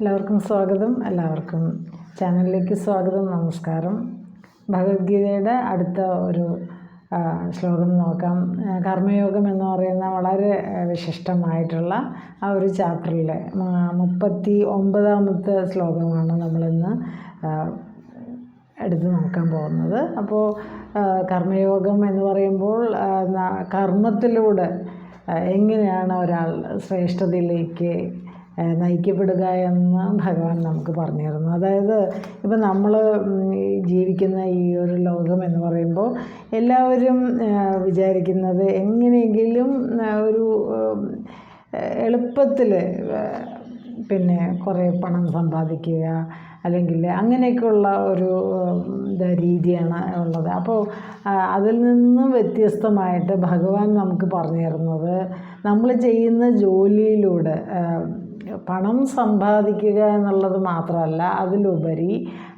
എല്ലാവർക്കും സ്വാഗതം. എല്ലാവർക്കും ചാനലിലേക്ക് സ്വാഗതം നമസ്കാരം. ഭഗവത്ഗീതയുടെ അടുത്ത ഒരു ശ്ലോകം നോക്കാം. കർമ്മയോഗം എന്ന് പറയുന്ന വളരെ വിശിഷ്ടമായിട്ടുള്ള ആ ഒരു ചാപ്റ്ററിലെ മുപ്പത്തി ഒമ്പതാമത്തെ ശ്ലോകമാണ് നമ്മളിന്ന് എടുത്ത് നോക്കാൻ പോകുന്നത്. അപ്പോൾ കർമ്മയോഗം എന്ന് പറയുമ്പോൾ കർമ്മത്തിലൂടെ എങ്ങനെയാണ് ഒരാൾ ശ്രേഷ്ഠതയിലേക്ക് നയിക്കപ്പെടുക എന്ന് ഭഗവാൻ നമുക്ക് പറഞ്ഞു തരുന്നു അതായത് ഇപ്പം നമ്മൾ ജീവിക്കുന്ന ഈ ഒരു ലോകം എന്ന് പറയുമ്പോൾ എല്ലാവരും വിചാരിക്കുന്നത് എങ്ങനെയെങ്കിലും ഒരു എളുപ്പത്തിൽ പിന്നെ കുറേ പണം സമ്പാദിക്കുക അല്ലെങ്കിൽ അങ്ങനെയൊക്കെയുള്ള ഒരു രീതിയാണ് ഉള്ളത്. അപ്പോൾ അതിൽ നിന്നും വ്യത്യസ്തമായിട്ട് ഭഗവാൻ നമുക്ക് പറഞ്ഞു തരുന്നത് നമ്മൾ ചെയ്യുന്ന ജോലിയിലൂടെ പണം സമ്പാദിക്കുക എന്നുള്ളത് മാത്രമല്ല അതിലുപരി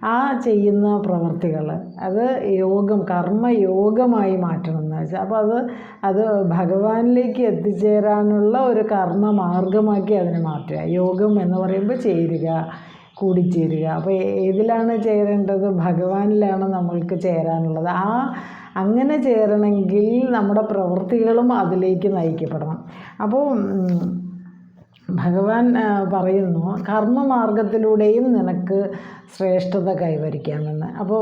ആ ചെയ്യുന്ന പ്രവർത്തികൾ അത് യോഗം കർമ്മയോഗമായി മാറ്റണം എന്ന് വെച്ചാൽ. അപ്പോൾ അത് അത് ഭഗവാനിലേക്ക് എത്തിച്ചേരാനുള്ള ഒരു കർമ്മ മാർഗമാക്കി അതിനെ മാറ്റുക. യോഗം എന്ന് പറയുമ്പോൾ ചേരുക കൂടിച്ചേരുക. അപ്പോൾ ഏതിലാണ് ചേരേണ്ടത്? ഭഗവാനിലാണ് നമ്മൾക്ക് ചേരാനുള്ളത്. ആ അങ്ങനെ ചേരണമെങ്കിൽ നമ്മുടെ പ്രവൃത്തികളും അതിലേക്ക് നയിക്കപ്പെടണം. അപ്പോൾ ഭഗവാൻ പറയുന്നു കർമ്മമാർഗത്തിലൂടെയും നിനക്ക് ശ്രേഷ്ഠത കൈവരിക്കാമെന്ന്. അപ്പോൾ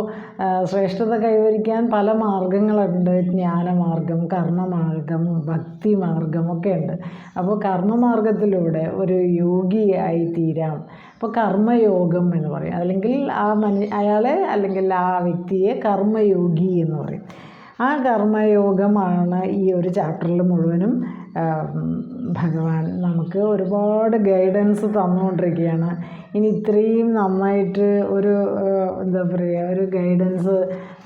ശ്രേഷ്ഠത കൈവരിക്കാൻ പല മാർഗങ്ങളുണ്ട്. ജ്ഞാനമാർഗം കർമ്മമാർഗം ഭക്തിമാർഗം ഒക്കെ ഉണ്ട്. അപ്പോൾ കർമ്മമാർഗത്തിലൂടെ ഒരു യോഗിയായി തീരാം അപ്പോൾ കർമ്മയോഗം എന്ന് പറയും. അല്ലെങ്കിൽ ആ അയാളെ അല്ലെങ്കിൽ ആ വ്യക്തിയെ കർമ്മയോഗി എന്ന് പറയും. ആ കർമ്മയോഗമാണ് ഈ ഒരു ചാപ്റ്ററിൽ മുഴുവനും ഭഗവാൻ നമുക്ക് ഒരുപാട് ഗൈഡൻസ് തന്നുകൊണ്ടിരിക്കുകയാണ്. ഇനി ഇത്രയും നന്നായിട്ട് ഒരു എന്താ പറയുക ഒരു ഗൈഡൻസ്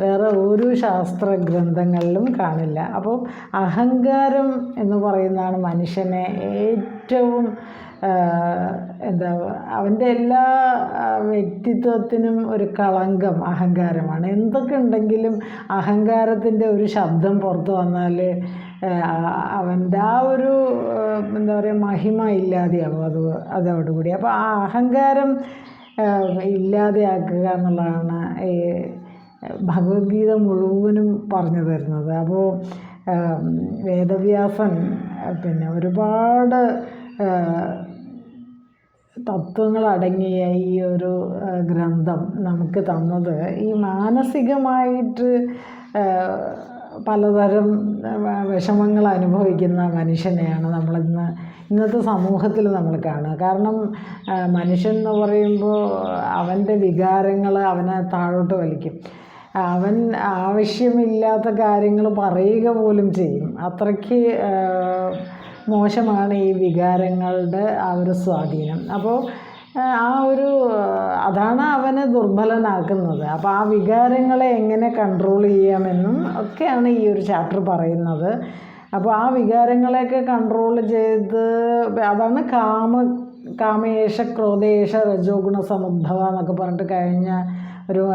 വേറെ ഒരു ശാസ്ത്ര ഗ്രന്ഥങ്ങളിലും കാണില്ല. അപ്പോൾ അഹങ്കാരം എന്ന് പറയുന്നതാണ് മനുഷ്യനെ ഏറ്റവും എന്താ അവന്റെ എല്ലാ വ്യക്തിത്വത്തിനും ഒരു കളങ്കം അഹങ്കാരമാണ്. എന്തൊക്കെ ഉണ്ടെങ്കിലും അഹങ്കാരത്തിന്റെ ഒരു ശബ്ദം പുറത്തു വന്നാൽ അവന്റെ ആ ഒരു എന്താ പറയുക മഹിമ ഇല്ലാതെയാവും. അത് അതോടുകൂടി അപ്പോൾ ആ അഹങ്കാരം ഇല്ലാതെയാക്കുക എന്നുള്ളതാണ് ഈ ഭഗവത്ഗീത മുഴുവനും പറഞ്ഞു തരുന്നത്. അപ്പോൾ വേദവ്യാസൻ പിന്നെ ഒരുപാട് തത്വങ്ങളടങ്ങിയ ഈ ഒരു ഗ്രന്ഥം നമുക്ക് തന്നത് ഈ മാനസികമായിട്ട് പലതരം വിഷമങ്ങൾ അനുഭവിക്കുന്ന മനുഷ്യനെയാണ് നമ്മളിന്ന് ഇന്നത്തെ സമൂഹത്തിൽ നമ്മൾ കാണുക. കാരണം മനുഷ്യൻ എന്ന് പറയുമ്പോൾ അവന്റെ വികാരങ്ങൾ അവനെ താഴോട്ട് വലിക്കും. അവൻ ആവശ്യമില്ലാത്ത കാര്യങ്ങൾ പറയുക പോലും ചെയ്യും. അത്രയ്ക്ക് മോശമാണ് ഈ വികാരങ്ങളുടെ ആ ഒരു സ്വാധീനം. അപ്പോൾ ആ, ഒരു അതാണ് അവനെ ദുർബലനാക്കുന്നത്. അപ്പോൾ ആ വികാരങ്ങളെ എങ്ങനെ കൺട്രോൾ ചെയ്യാമെന്നും ഒക്കെയാണ് ഈ ഒരു ചാപ്റ്റർ പറയുന്നത്. അപ്പോൾ ആ വികാരങ്ങളെയൊക്കെ കൺട്രോൾ ചെയ്ത് അതാണ് കാമ കാമേഷ ക്രോധേഷ രജോ ഗുണ സമുദ്ഭവ എന്നൊക്കെ പറഞ്ഞിട്ട് കഴിഞ്ഞ ഒരു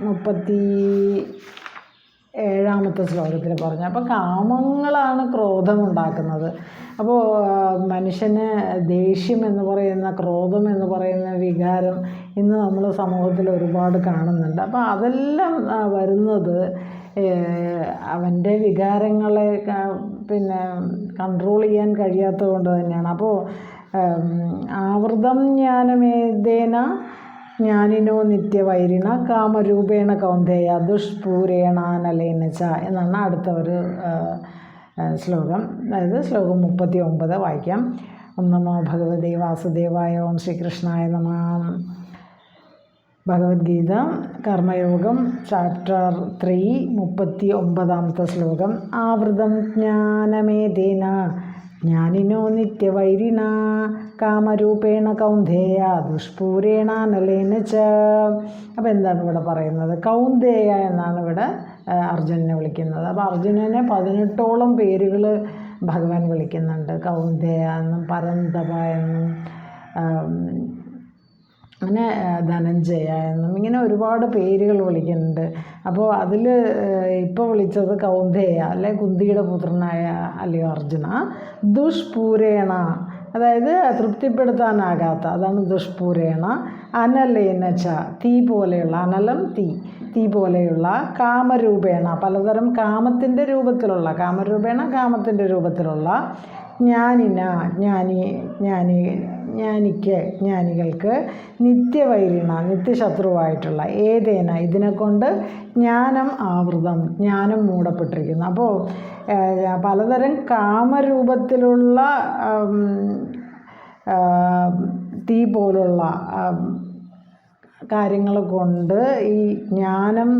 മുപ്പത്തി ഏഴാമത്തെ ശ്ലോകത്തിൽ പറഞ്ഞു. അപ്പോൾ കാമങ്ങളാണ് ക്രോധമുണ്ടാക്കുന്നത് അപ്പോൾ ആ, മനുഷ്യന് ദേഷ്യം എന്ന് പറയുന്ന ക്രോധം എന്ന് പറയുന്ന വികാരം ഇന്ന് നമ്മൾ സമൂഹത്തിൽ ഒരുപാട് കാണുന്നുണ്ട്. അപ്പോൾ അതെല്ലാം വരുന്നത് അവന്റെ വികാരങ്ങളെ പിന്നെ കൺട്രോൾ ചെയ്യാൻ കഴിയാത്തത് കൊണ്ട് തന്നെയാണ്. അപ്പോൾ ആവൃതം ജ്ഞാനമേതേന ജ്ഞാനിനോ നിത്യവൈരിണ കാമരൂപേണ കൗന്ദേയ ദുഷ്പൂരേണാനലേന ച എന്നാണ് അടുത്ത ഒരു ശ്ലോകം. അതായത് ശ്ലോകം മുപ്പത്തി ഒമ്പത് വായിക്കാം. ഓം നമോ ഭഗവതേ വാസുദേവായ ഓം ശ്രീകൃഷ്ണായ നമ. ഭഗവത്ഗീത കർമ്മയോഗം ചാപ്റ്റർ ത്രീ മുപ്പത്തി ഒമ്പതാമത്തെ ശ്ലോകം. ആവൃതം ജ്ഞാനമേതേന ജ്ഞാനിനോ നിത്യവൈരിണ കാമരൂപേണ കൗന്ദേയ ദുഷ്പൂരേണ നലേന ച. അപ്പോൾ എന്താണ് ഇവിടെ പറയുന്നത്? കൗന്ദേയ എന്നാണ് ഇവിടെ അർജുനനെ വിളിക്കുന്നത്. അപ്പോൾ അർജുനനെ പതിനെട്ടോളം പേരുകൾ ഭഗവാൻ വിളിക്കുന്നുണ്ട്. കൗന്ദേയ എന്നും പരന്തപ എന്നും അങ്ങനെ ധനഞ്ജയ എന്നും ഇങ്ങനെ ഒരുപാട് പേരുകൾ വിളിക്കുന്നുണ്ട്. അപ്പോൾ അതിൽ ഇപ്പോൾ വിളിച്ചത് കൗന്ദേയ അല്ലെ കുന്തിയുടെ പുത്രനായ അല്ലയോ അർജുന? ദുഷ്പൂരേണ. അതായത് തൃപ്തിപ്പെടുത്താനാകാത്ത അതാണ് ദുഷ്പൂരേണ അനലേന ച തീ പോലെയുള്ള അനലം തീ തീ പോലെയുള്ള കാമരൂപേണ പലതരം കാമത്തിന്റെ രൂപത്തിലുള്ള കാമരൂപേണ കാമത്തിന്റെ രൂപത്തിലുള്ള ജ്ഞാനിന ജ്ഞാനി ജ്ഞാനി ജ്ഞാനിക്ക് ജ്ഞാനികൾക്ക് നിത്യവൈരിണ നിത്യശത്രുവായിട്ടുള്ള ഏതേന ഇതിനെക്കൊണ്ട് ജ്ഞാനം ആവൃതം ജ്ഞാനം മൂടപ്പെട്ടിരിക്കുന്നു. അപ്പോൾ പലതരം കാമരൂപത്തിലുള്ള തീ പോലുള്ള കാര്യങ്ങൾ കൊണ്ട് ഈ ജ്ഞാനം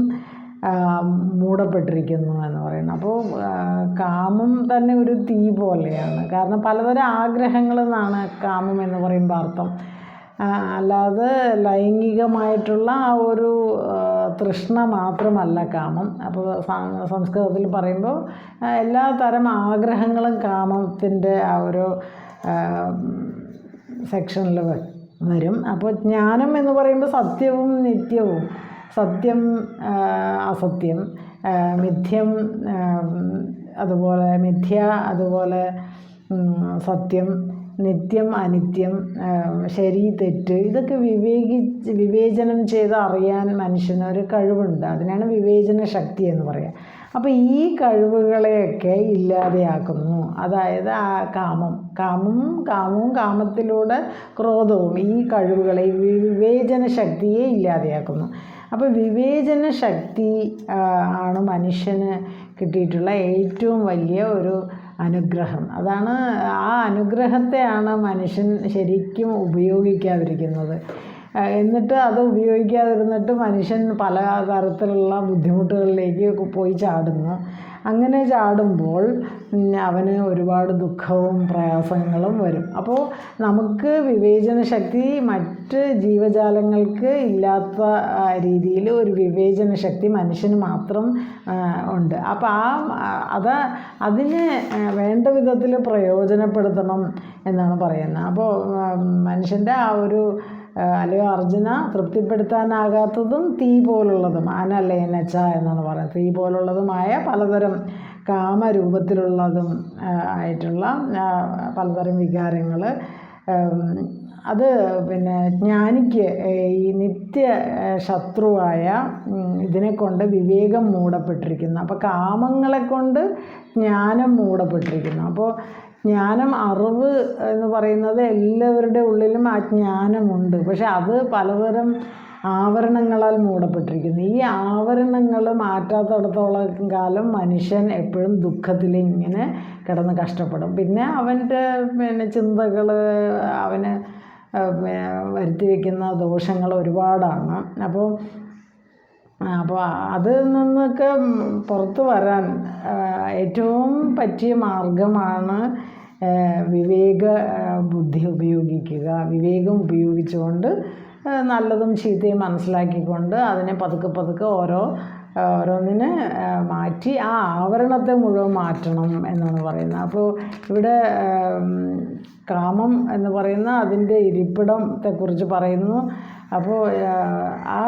മൂടപ്പെട്ടിരിക്കുന്നു എന്ന് പറയുന്നത് അപ്പോൾ കാമം തന്നെ ഒരു തീ പോലെയാണ്. കാരണം പലതരം ആഗ്രഹങ്ങൾ എന്നാണ് കാമം എന്ന് പറയുമ്പോൾ അർത്ഥം. അല്ലാതെ ലൈംഗികമായിട്ടുള്ള ആ ഒരു തൃഷ്ണ മാത്രമല്ല കാമം. അപ്പോൾ സംസ്കൃതത്തിൽ പറയുമ്പോൾ എല്ലാ തരം ആഗ്രഹങ്ങളും കാമത്തിന്റെ ആ ഒരു സെക്ഷനിൽ വരും. അപ്പോൾ ജ്ഞാനം എന്ന് പറയുമ്പോൾ സത്യവും നിത്യവും. സത്യം അസത്യം മിഥ്യം അതുപോലെ മിഥ്യ അതുപോലെ സത്യം നിത്യം അനിത്യം ശരി തെറ്റ് ഇതൊക്കെ വിവേകി വിവേചനം ചെയ്ത് അറിയാൻ മനുഷ്യന് ഒരു കഴിവുണ്ട്. അതിനാണ് വിവേചന ശക്തി എന്ന് പറയുക അപ്പോൾ ഈ കഴിവുകളെയൊക്കെ ഇല്ലാതെയാക്കുന്നു. അതായത് ആ കാമം കാമം കാമവും കാമത്തിലൂടെ ക്രോധവും ഈ കഴിവുകളെ വിവേചന ശക്തിയെ ഇല്ലാതെയാക്കുന്നു. അപ്പോൾ വിവേചന ശക്തി ആണ് മനുഷ്യന് കിട്ടിയിട്ടുള്ള ഏറ്റവും വലിയ ഒരു അനുഗ്രഹം. അതാണ് ആ അനുഗ്രഹത്തെയാണ് മനുഷ്യൻ ശരിക്കും ഉപയോഗിക്കാതിരിക്കുന്നത്. എന്നിട്ട് അത് ഉപയോഗിക്കാതിരുന്നിട്ട് മനുഷ്യൻ പല തരത്തിലുള്ള ബുദ്ധിമുട്ടുകളിലേക്ക് പോയി ചാടുന്നു. അങ്ങനെ ചാടുമ്പോൾ അവന് ഒരുപാട് ദുഃഖവും പ്രയാസങ്ങളും വരും. അപ്പോൾ നമുക്ക് വിവേചന ശക്തി മറ്റ് ജീവജാലങ്ങൾക്ക് ഇല്ലാത്ത രീതിയിൽ ഒരു വിവേചന ശക്തി മനുഷ്യന് മാത്രം ഉണ്ട്. അപ്പോൾ ആ അത് അതിനെ വേണ്ട വിധത്തിൽ പ്രയോജനപ്പെടുത്തണം എന്നാണ് പറയുന്നത്. അപ്പോൾ മനുഷ്യന്റെ ആ ഒരു അല്ലയോ അർജുന തൃപ്തിപ്പെടുത്താനാകാത്തതും തീ പോലുള്ളതും അനലേനച്ച എന്നാണ് പറയുന്നത്. തീ പോലുള്ളതുമായ പലതരം കാമരൂപത്തിലുള്ളതും ആയിട്ടുള്ള പലതരം വികാരങ്ങൾ അത് പിന്നെ ജ്ഞാനിക്ക് ഈ നിത്യ ശത്രുവായ ഇതിനെ കൊണ്ട് വിവേകം മൂടപ്പെട്ടിരിക്കുന്നു. അപ്പോൾ കാമങ്ങളെ കൊണ്ട് ജ്ഞാനം മൂടപ്പെട്ടിരിക്കുന്നു. അപ്പോൾ ജ്ഞാനം അറിവ് എന്ന് പറയുന്നത് എല്ലാവരുടെ ഉള്ളിലും ആ ജ്ഞാനമുണ്ട്. പക്ഷെ അത് പലതരം ആവരണങ്ങളാൽ മൂടപ്പെട്ടിരിക്കുന്നു. ഈ ആവരണങ്ങൾ മാറ്റാത്തടത്തോളം കാലം മനുഷ്യൻ എപ്പോഴും ദുഃഖത്തിൽ ഇങ്ങനെ കിടന്ന് കഷ്ടപ്പെടും. പിന്നെ അവന്റെ പിന്നെ ചിന്തകൾ അവന് വരുത്തി വയ്ക്കുന്ന ദോഷങ്ങൾ ഒരുപാടാണ്. അപ്പോൾ അപ്പോൾ അതിൽ നിന്നൊക്കെ പുറത്ത് വരാൻ ഏറ്റവും പറ്റിയ മാർഗമാണ് വിവേക ബുദ്ധി ഉപയോഗിക്കുക. വിവേകം ഉപയോഗിച്ചുകൊണ്ട് നല്ലതും ചീത്തയും മനസ്സിലാക്കിക്കൊണ്ട് അതിനെ പതുക്കെ പതുക്കെ ഓരോ ഓരോന്നിനെ മാറ്റി ആ ആവരണത്തെ മുഴുവൻ മാറ്റണം എന്നാണ് പറയുന്നത്. അപ്പോൾ ഇവിടെ കാമം എന്ന് പറയുന്ന അതിന്റെ ഇരിപ്പിടത്തെക്കുറിച്ച് പറയുന്നു. അപ്പോൾ ആ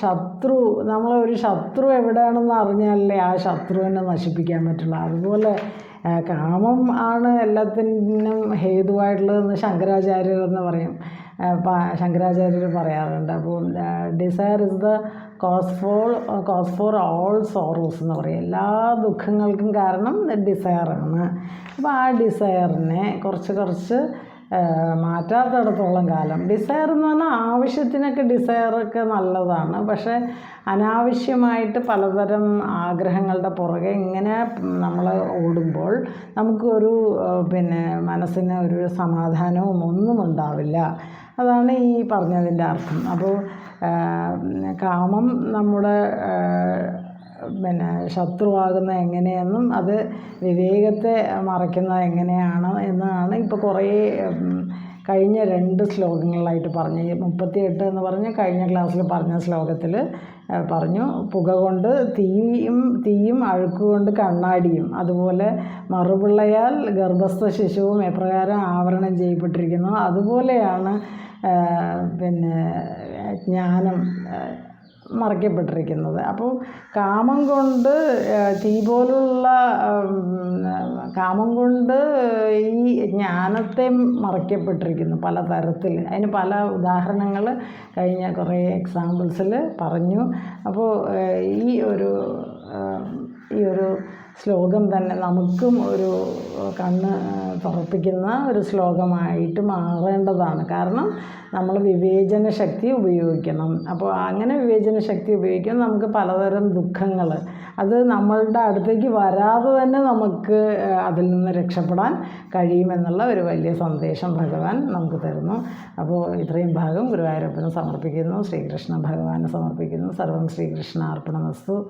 ശത്രു നമ്മളെ ഒരു ശത്രു എവിടെയാണെന്ന് അറിഞ്ഞാലേ ആ ശത്രുവിനെ നശിപ്പിക്കാൻ പറ്റുള്ളൂ. അതുപോലെ കാമം ആണ് എല്ലാത്തിനും ഹേതുവായിട്ടുള്ളതെന്ന് ശങ്കരാചാര്യർ എന്ന് പറയും. ശങ്കരാചാര്യർ പറയാറുണ്ട്. അപ്പോൾ desire is the cause for cause for all sorrows എന്ന് പറയും. എല്ലാ ദുഃഖങ്ങൾക്കും കാരണം ഡിസയറാണ് അപ്പോൾ ആ ഡിസയറിനെ കുറച്ച് കുറച്ച് മാറ്റാത്തിടത്തോളം കാലം. ഡിസയർ എന്ന് പറഞ്ഞാൽ ആവശ്യത്തിനൊക്കെ ഡിസയറൊക്കെ നല്ലതാണ്. പക്ഷേ അനാവശ്യമായിട്ട് പലതരം ആഗ്രഹങ്ങളുടെ പുറകെ ഇങ്ങനെ നമ്മൾ ഓടുമ്പോൾ നമുക്കൊരു പിന്നെ മനസ്സിന് ഒരു സമാധാനവും ഒന്നും ഉണ്ടാവില്ല. അതാണ് ഈ പറഞ്ഞതിന്റെ അർത്ഥം. അപ്പോൾ കാമം നമ്മുടെ പിന്നെ ശത്രുവാകുന്നത് എങ്ങനെയെന്നും അത് വിവേകത്തെ മറയ്ക്കുന്നത് എങ്ങനെയാണ് എന്നാണ് ഇപ്പോൾ കുറേ കഴിഞ്ഞ രണ്ട് ശ്ലോകങ്ങളിലായിട്ട് പറഞ്ഞു മുപ്പത്തി മുപ്പത്തിയെട്ട് എന്ന് പറഞ്ഞ് കഴിഞ്ഞ ക്ലാസ്സിൽ പറഞ്ഞ ശ്ലോകത്തിൽ പറഞ്ഞു പുക കൊണ്ട് തീയും തീയും അഴുക്കുകൊണ്ട് കണ്ണാടിയും അതുപോലെ മറുപിള്ളയാൽ ഗർഭസ്ഥ ശിശുവും എപ്രകാരം ആവരണം ചെയ്യപ്പെട്ടിരിക്കുന്നു അതുപോലെയാണ് പിന്നെ ജ്ഞാനം മറയ്ക്കപ്പെട്ടിരിക്കുന്നത്. അപ്പോൾ കാമം കൊണ്ട് തീ പോലുള്ള കാമം കൊണ്ട് ഈ ജ്ഞാനത്തെ മറയ്ക്കപ്പെട്ടിരിക്കുന്നു പല തരത്തിൽ അതിന് പല ഉദാഹരണങ്ങൾ കഴിഞ്ഞ കുറേ എക്സാമ്പിൾസിൽ പറഞ്ഞു. അപ്പോൾ ഈ ഒരു ഈ ഒരു ശ്ലോകം തന്നെ. നമുക്കും ഒരു കണ്ണ് തുറപ്പിക്കുന്ന ഒരു ശ്ലോകമായിട്ട് മാറേണ്ടതാണ്. കാരണം നമ്മൾ വിവേചന ശക്തി ഉപയോഗിക്കണം. അപ്പോൾ അങ്ങനെ വിവേചന ശക്തി ഉപയോഗിക്കുമ്പോൾ നമുക്ക് പലതരം ദുഃഖങ്ങൾ അത് നമ്മളുടെ അടുത്തേക്ക് വരാതെ തന്നെ നമുക്ക് അതിൽ നിന്ന് രക്ഷപ്പെടാൻ കഴിയുമെന്നുള്ള ഒരു വലിയ സന്ദേശം ഭഗവാൻ നമുക്ക് തരുന്നു. അപ്പോൾ ഇത്രയും ഭാഗം ഗുരുവായൂരപ്പന് സമർപ്പിക്കുന്നു. ശ്രീകൃഷ്ണ ഭഗവാന് സമർപ്പിക്കുന്നു. സർവം ശ്രീകൃഷ്ണ അർപ്പണമസ്തു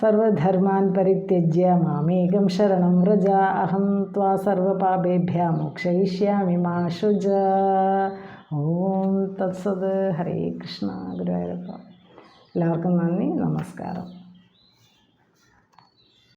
സർവധർമാൻ പരിത്യജ്യ മാമേകം ശരണം വ്രജ അഹം ത്വാ സർവപാപേഭ്യ മോക്ഷയിഷ്യാമി മാ ശുജ ഓം തത്സത്. ഹരേ കൃഷ്ണ. ഗുരുവായൂരപ്പ. എല്ലാവർക്കും നന്ദി. നമസ്കാരം.